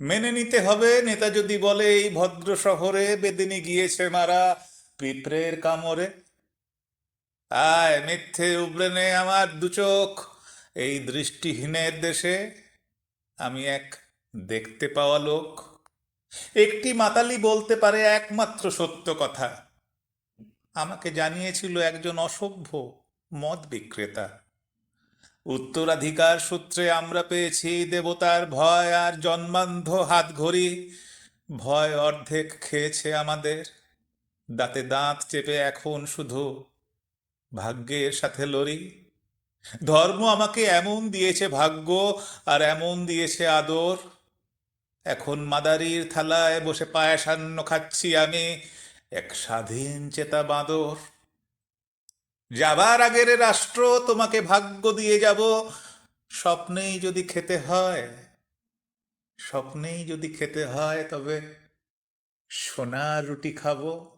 মেনে নিতে হবে। নেতা যদি বলে, এই ভদ্র শহরে বেদিনী গিয়েছে মারা পিঁপড়ের কামড়ে। আয়, মিথ্যে উবড়ে নে আমার দু চোখ। এই দৃষ্টিহীনের দেশে আমি এক দেখতে পাওয়া লোক। একটি মাতালি বলতে পারে একমাত্র সত্য কথা। আমাকে জানিয়েছিল একজন অসভ্য মদ বিক্রেতা। উত্তরাধিকার সূত্রে আমরা পেয়েছি দেবতার ভয় আর জন্মান্ধ হাত ঘড়ি ভয় অর্ধেক খেয়েছে আমাদের। দাঁতে দাঁত চেপে এখন শুধু ভাগ্যের সাথে লড়ি। ধর্ম আমাকে এমন দিয়েছে ভাগ্য আর এমন দিয়েছে আদর। এখন মাদারির থালায় বসে পায়াসান্ন খাচ্ছি আমি। এক স্বাধীন চেতা বাঁদর। যাবার আগের রাষ্ট্র তোমাকে ভাগ্য দিয়ে যাব। স্বপ্নেই যদি খেতে হয়, স্বপ্নেই যদি খেতে হয়, তবে সোনার রুটি খাব।